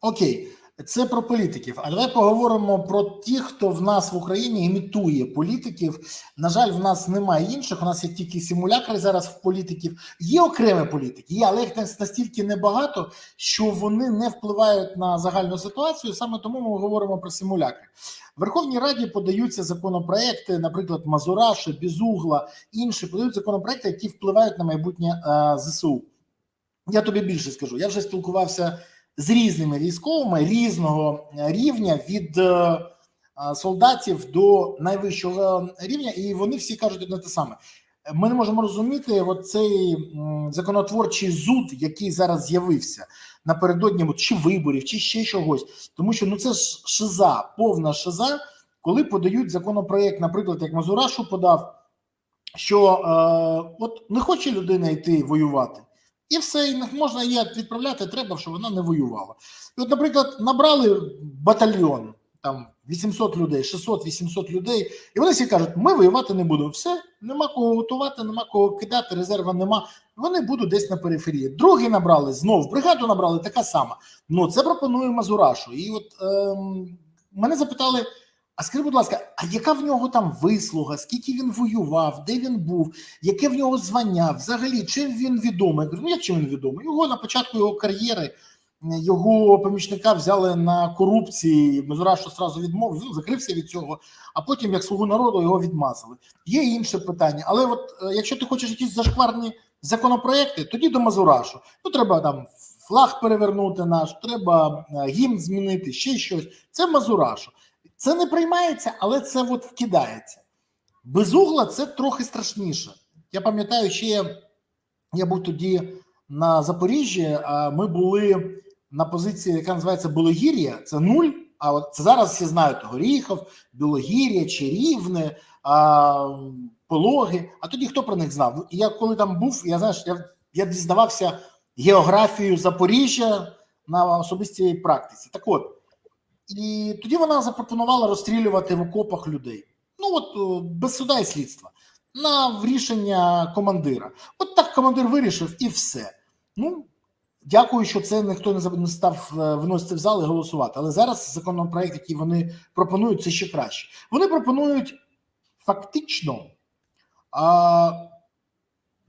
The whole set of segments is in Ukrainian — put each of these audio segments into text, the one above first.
Окей, це про політиків. А давай поговоримо про тих, хто в нас в Україні імітує політиків. На жаль, в нас немає інших. У нас є тільки симулякри зараз в політиків. Є окремі політики, є, але їх настільки небагато, що вони не впливають на загальну ситуацію. Саме тому ми говоримо про симулякри. В Верховній Раді подаються законопроекти, наприклад, Мазураша, Безугла, інші подають законопроекти, які впливають на майбутнє е, ЗСУ. Я тобі більше скажу. Я вже спілкувався з різними військовими різного рівня від е, е, солдатів до найвищого рівня, і вони всі кажуть одне те саме. Ми не можемо розуміти оцей м, законотворчий зуд, який зараз з'явився напередодні от, чи виборів, чи ще чогось. Тому що ну це ж шиза, повна шиза, коли подають законопроект, наприклад, як Мазурашу подав, що е, от не хоче людина йти воювати. І все, і можна її відправляти, треба, щоб вона не воювала. І от, наприклад, набрали батальйон, там 800 людей, 600-800 людей, і вони всі кажуть, ми воювати не будемо. Все, нема кого готувати, нема кого кидати, резерва нема. Вони будуть десь на периферії. Другий набрали, знов бригаду набрали, така сама. Ну, це пропонує Мазурашу. І от ем, мене запитали, а скажи, будь ласка, а яка в нього там вислуга, скільки він воював, де він був, яке в нього звання, взагалі, чим він відомий? Я кажу, ну як чим він відомий? Його на початку його кар'єри його помічника взяли на корупції. Мазурашу одразу відмовив, закрився від цього, а потім, як слугу народу, його відмазали. Є інше питання. Але от е, якщо ти хочеш якісь зашкварні законопроекти, тоді до Мазурашу. Ну треба там флаг перевернути наш, треба е, гімн змінити, ще щось. Це Мазурашу. Це не приймається, але це от вкидається. Без угла це трохи страшніше. Я пам'ятаю, ще я, був тоді на Запоріжжі, ми були на позиції, яка називається Білогір'я, це нуль. А от це зараз всі знають Горіхов, Білогір'я, Чарівне, а, Пологи. А тоді хто про них знав? Я коли там був, я знаєш, я, я дізнавався географію Запоріжжя на особистій практиці. Так от, і тоді вона запропонувала розстрілювати в окопах людей. Ну от без суда і слідства на рішення командира. От так командир вирішив, і все. Ну дякую, що це ніхто не став е, виносити в зал і голосувати. Але зараз законопроект, який вони пропонують, це ще краще. Вони пропонують фактично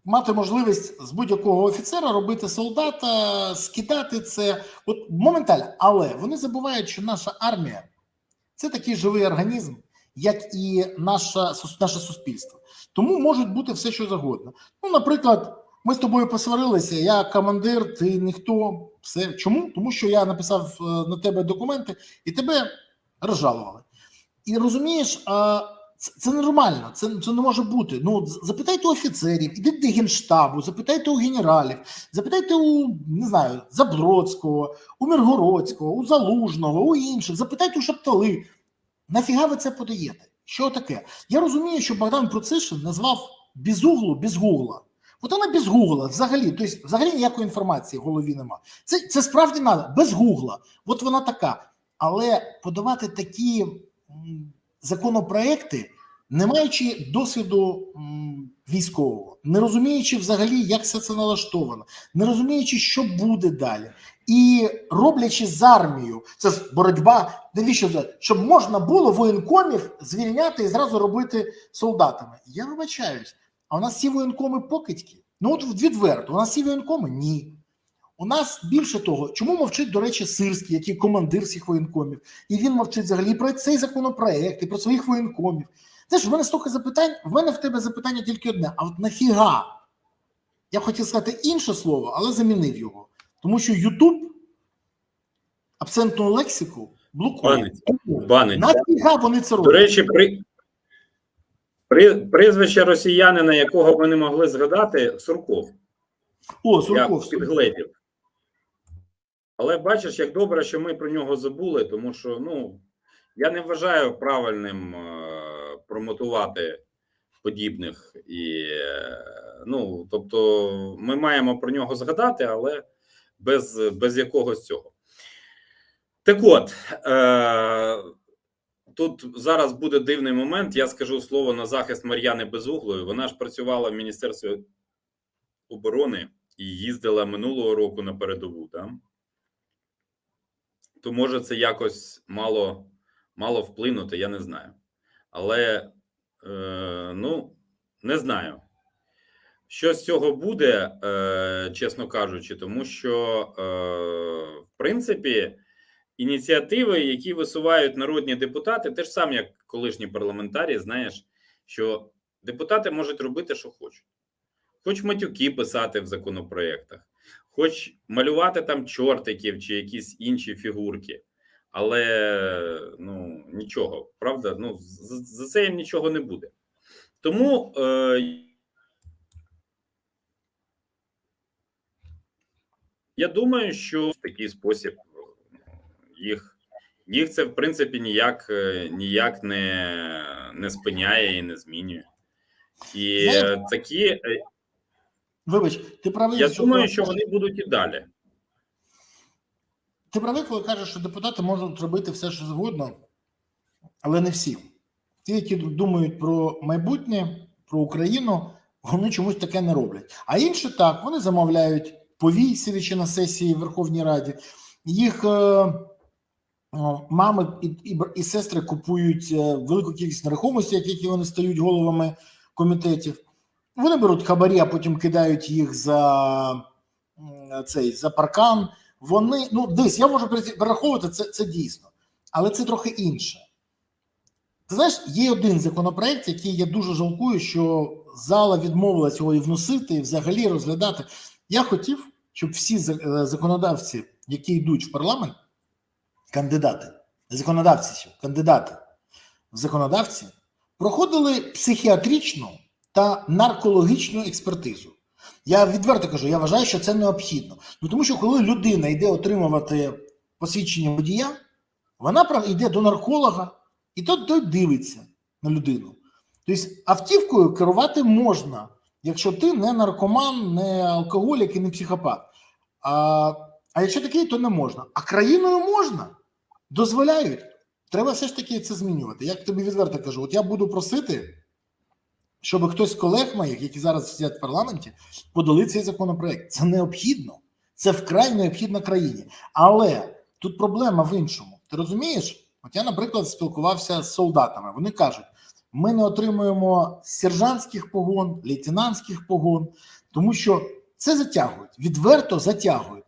мати можливість з будь-якого офіцера робити солдата, скидати це от моментально. Але вони забувають, що наша армія це такий живий організм, як і наша, наше суспільство. Тому можуть бути все, що завгодно. Ну, наприклад, ми з тобою посварилися, я командир, ти ніхто. Все. Чому? Тому що я написав е, на тебе документи і тебе розжалували. І розумієш, а, це, це нормально, це, це не може бути. Ну, запитайте у офіцерів, ідіть до генштабу, запитайте у генералів, запитайте у не знаю, Забродського, у Миргородського, у Залужного, у інших, запитайте у Шаптали. Нафіга ви це подаєте? Що таке? Я розумію, що Богдан Процишин назвав без углу без гугла. От вона без гугла взагалі, тобто взагалі ніякої інформації в голові нема. Це, це справді надо, без гугла. От вона така. Але подавати такі законопроекти, не маючи досвіду військового, не розуміючи взагалі, як все це налаштовано, не розуміючи, що буде далі, і роблячи з армією, це боротьба, навіщо? Щоб можна було воєнкомів звільняти і зразу робити солдатами. Я вибачаюсь, а у нас всі воєнкоми покидьки. Ну от відверто, у нас всі воєнкоми ні. У нас більше того, чому мовчить, до речі, Сирський, який командир всіх воєнкомів, і він мовчить взагалі про цей законопроект, і про своїх воєнкомів. Знаєш, в мене стільки запитань, в мене в тебе запитання тільки одне: а от нафіга? Я б хотів сказати інше слово, але замінив його. Тому що Ютуб абсентну лексику блокує. Банить. Банить. Нафіга вони це роблять? До речі, при, при, прізвище росіянина, якого ми не могли згадати, Сурков. О, Я Сурков. підгледів. Але бачиш, як добре, що ми про нього забули, тому що ну я не вважаю правильним е, промотувати подібних і е, ну тобто, ми маємо про нього згадати, але без, без якогось цього. Так от е, тут зараз буде дивний момент. Я скажу слово на захист Мар'яни Безуглої. Вона ж працювала в Міністерстві оборони і їздила минулого року на передову. Да? То може це якось мало, мало вплинути, я не знаю. Але е, ну, не знаю. Що з цього буде, е, чесно кажучи, тому що, е, в принципі, ініціативи, які висувають народні депутати, теж сам як колишні парламентарі, знаєш, що депутати можуть робити, що хочуть. Хоч матюки писати в законопроєктах, хоч малювати там чортиків чи якісь інші фігурки, але ну нічого, правда, ну за, за це їм нічого не буде. Тому е, я думаю, що в такий спосіб їх, їх це в принципі ніяк, е, ніяк не, не спиняє і не змінює. І е, такі, е, Вибач, ти правий, я що думаю, коли що вони будуть і далі. Ти правий, коли кажеш, що депутати можуть робити все, що завгодно, але не всі. Ті, які думають про майбутнє, про Україну, вони чомусь таке не роблять. А інші так, вони замовляють повій, сидячи на сесії в Верховній Раді. Їх е, о, мами і, і, і сестри купують е, велику кількість нерухомості, як які вони стають головами комітетів. Вони беруть хабарі, а потім кидають їх за цей за паркан. Вони ну дивись, я можу пере- перераховувати це, це дійсно, але це трохи інше. Ти знаєш, є один законопроект, який я дуже жалкую, що зала відмовилась його і вносити, і взагалі розглядати. Я хотів, щоб всі е, законодавці, які йдуть в парламент, кандидати, законодавці, кандидати законодавці, проходили психіатричну та наркологічну експертизу. Я відверто кажу, я вважаю, що це необхідно. Ну тому що коли людина йде отримувати посвідчення водія, вона йде до нарколога, і той дивиться на людину. Тобто автівкою керувати можна, якщо ти не наркоман, не алкоголік і не психопат. А, а якщо такий, то не можна. А країною можна. Дозволяють. Треба все ж таки це змінювати. Я тобі відверто кажу: от я буду просити, щоб хтось з колег моїх, які зараз сидять в парламенті, подали цей законопроект. Це необхідно. Це вкрай необхідно країні. Але тут проблема в іншому. Ти розумієш? От я, наприклад, спілкувався з солдатами. Вони кажуть: ми не отримуємо сержантських погон, лейтенантських погон, тому що це затягують, відверто затягують.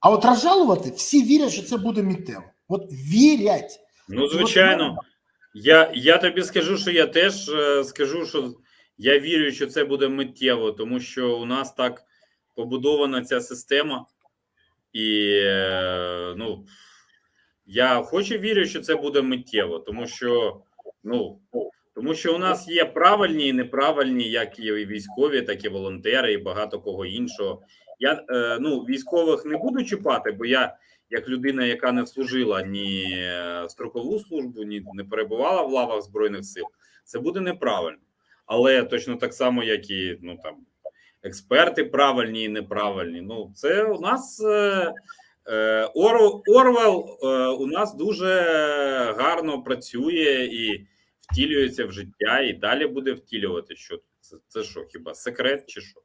А от розжалувати всі вірять, що це буде миттєво. От вірять. Ну, звичайно, я, я тобі скажу, що я теж е, скажу, що я вірю, що це буде миттєво, тому що у нас так побудована ця система, і е, ну, я хочу вірю, що це буде миттєво, тому що ну, тому що у нас є правильні і неправильні, як і військові, так і волонтери, і багато кого іншого. Я е, ну, військових не буду чіпати, бо я як людина, яка не служила ні е, строкову службу, ні не перебувала в лавах збройних сил, це буде неправильно. Але точно так само, як і ну там експерти правильні і неправильні. Ну, це у нас е, е, Ор, Орвел е, у нас дуже гарно працює і втілюється в життя, і далі буде втілювати. Що це, це що? Хіба секрет чи що?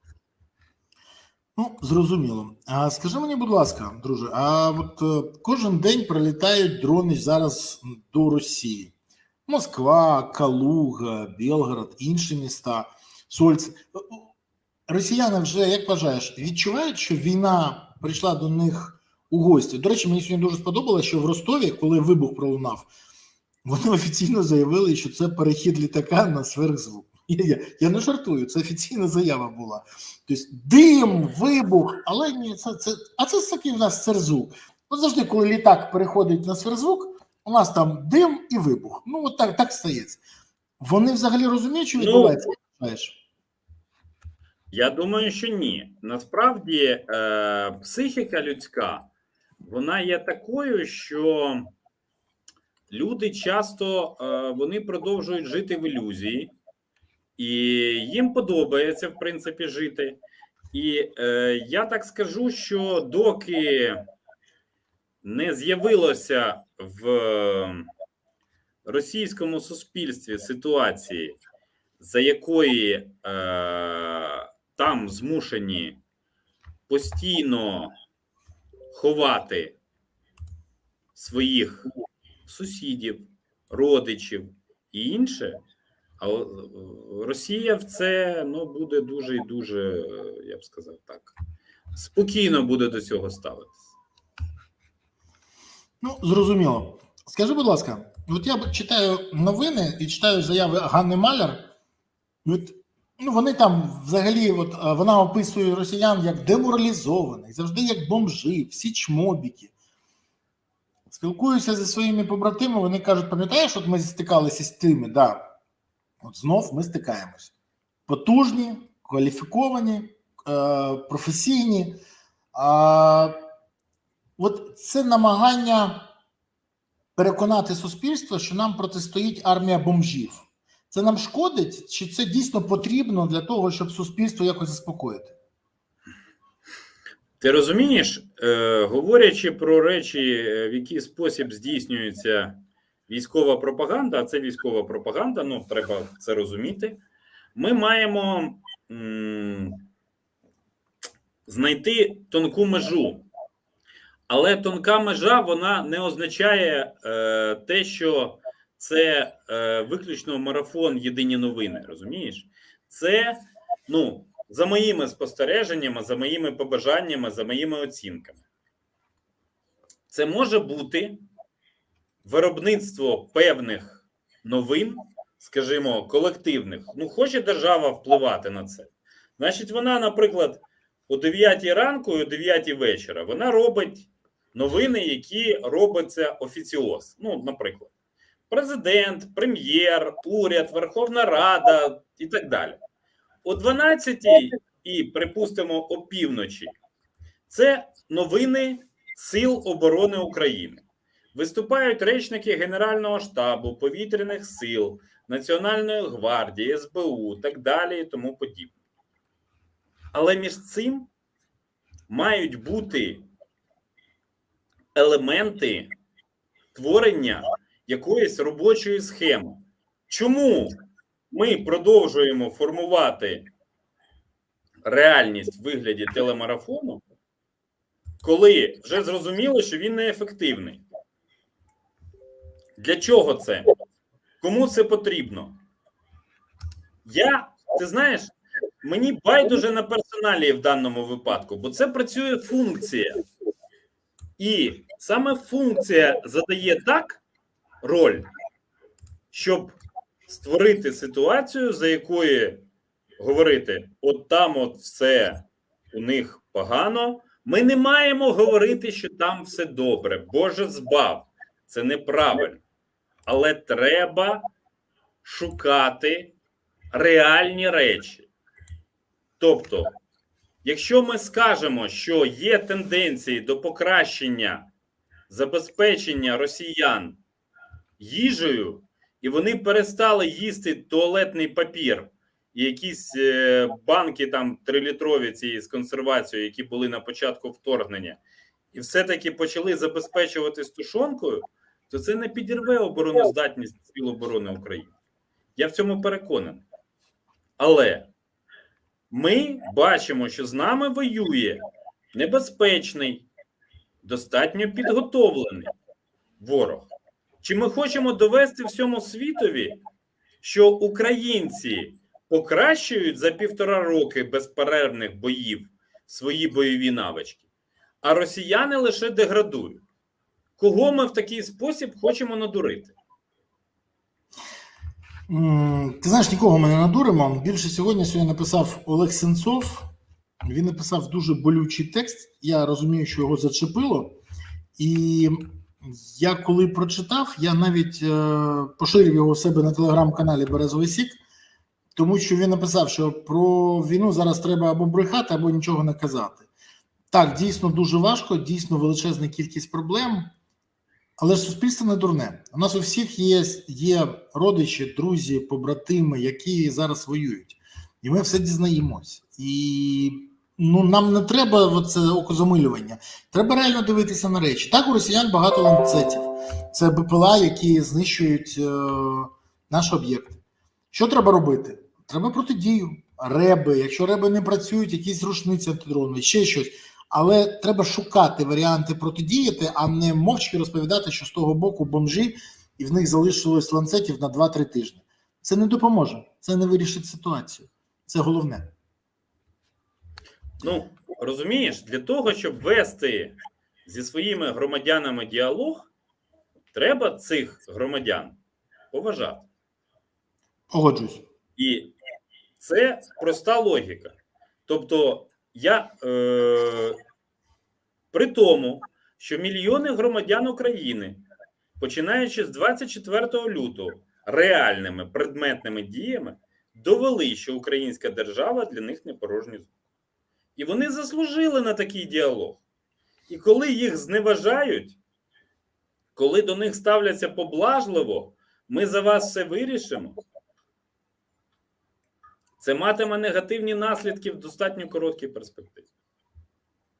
Ну, зрозуміло. А скажи мені, будь ласка, друже, а от е, кожен день прилітають дрони зараз до Росії. Москва, Калуга, Белгород, інші міста, Сольце. Росіяни вже, як вважаєш, відчувають, що війна прийшла до них у гості. До речі, мені сьогодні дуже сподобалося, що в Ростові, коли вибух пролунав, вони офіційно заявили, що це перехід літака на сверхзвук. Я, я, не жартую, це офіційна заява була. Тобто дим, вибух, але ні, це, це, а це такий в нас сверзвук. От завжди, коли літак переходить на сверзвук, у нас там дим і вибух. Ну, от так, так стається. Вони взагалі розуміють, що Ну, відбувається? Знаєш? Я думаю, що ні. Насправді, е, психіка людська вона є такою, що люди часто е, вони продовжують жити в ілюзії, і їм подобається в принципі жити. І е, я так скажу, що доки не з'явилося в російському суспільстві ситуації, за якої е, там змушені постійно ховати своїх сусідів, родичів і інше. А Росія в це ну, буде дуже і дуже, я б сказав так, спокійно буде до цього ставитися. Ну, зрозуміло. Скажи, будь ласка, от я читаю новини і читаю заяви Ганни Маляр. От, ну, вони там взагалі, от, е, вона описує росіян як деморалізованих, завжди як бомжи, всі чмобіки. Спілкуюся зі своїми побратимами, вони кажуть: пам'ятаєш, от ми стикалися з тими, да. От знов ми стикаємось. Потужні, кваліфіковані, е, професійні. А, от це намагання переконати суспільство, що нам протистоїть армія бомжів. Це нам шкодить, чи це дійсно потрібно для того, щоб суспільство якось заспокоїти? Ти розумієш, е, говорячи про речі, е, в який спосіб здійснюється військова пропаганда, а це військова пропаганда, ну треба це розуміти. Ми маємо м, знайти тонку межу. Але тонка межа вона не означає е, те, що це е, виключно марафон єдині новини. Розумієш? Це ну, за моїми спостереженнями, за моїми побажаннями, за моїми оцінками. Це може бути виробництво певних новин, скажімо, колективних. Ну, хоче держава впливати на це. Значить, вона, наприклад, о 9 ранку і о 9 вечора вона робить новини, які робиться офіціоз. Ну, наприклад, президент, прем'єр, уряд, Верховна Рада і так далі. О 12 і, припустимо, о півночі це новини Сил оборони України. Виступають речники Генерального штабу, повітряних сил, Національної гвардії, СБУ, так далі і тому подібне. Але між цим мають бути елементи творення якоїсь робочої схеми. Чому ми продовжуємо формувати реальність в вигляді телемарафону, коли вже зрозуміло, що він неефективний? Для чого це? Кому це потрібно? Я, ти знаєш, мені байдуже на персоналі в даному випадку, бо це працює функція. І саме функція задає так роль, щоб створити ситуацію, за якої говорити: от там от все у них погано. Ми не маємо говорити, що там все добре. Боже збав, це неправильно. Але треба шукати реальні речі. Тобто, якщо ми скажемо, що є тенденції до покращення забезпечення росіян їжею, і вони перестали їсти туалетний папір і якісь е, банки там трилітрові ці з консервацією, які були на початку вторгнення, і все-таки почали забезпечувати тушонкою, то це не підірве обороноздатність Сил оборони України. Я в цьому переконаний. Але ми бачимо, що з нами воює небезпечний, достатньо підготовлений ворог. Чи ми хочемо довести всьому світові, що українці покращують за півтора роки безперервних боїв свої бойові навички, а росіяни лише деградують? Кого ми в такий спосіб хочемо надурити? Ти знаєш, нікого ми не надуримо. Більше сьогодні сьогодні написав Олег Сенцов. Він написав дуже болючий текст. Я розумію, що його зачепило. І я коли прочитав, я навіть е, поширив його у себе на телеграм-каналі Березовий Сік, тому що він написав, що про війну зараз треба або брехати, або нічого не казати. Так, дійсно дуже важко, дійсно величезна кількість проблем. Але ж суспільство не дурне. У нас у всіх є, є родичі, друзі, побратими, які зараз воюють, і ми все дізнаємось. І ну нам не треба оце окозамилювання. Треба реально дивитися на речі. Так, у росіян багато ланцетів. Це БПЛА, які знищують е, наш об'єкт. Що треба робити? Треба протидію. Реби. Якщо реби не працюють, якісь рушниці антидронові, ще щось. Але треба шукати варіанти протидіяти, а не мовчки розповідати, що з того боку бомжі, і в них залишилось ланцетів на 2-3 тижні. Це не допоможе, це не вирішить ситуацію. Це головне. Ну, розумієш, для того, щоб вести зі своїми громадянами діалог, треба цих громадян поважати. Погоджуюсь. І це проста логіка. Тобто, я е, при тому, що мільйони громадян України, починаючи з 24 лютого, реальними предметними діями довели, що українська держава для них не порожній звук. І вони заслужили на такий діалог. І коли їх зневажають, коли до них ставляться поблажливо, ми за вас все вирішимо. Це матиме негативні наслідки в достатньо короткій перспективі.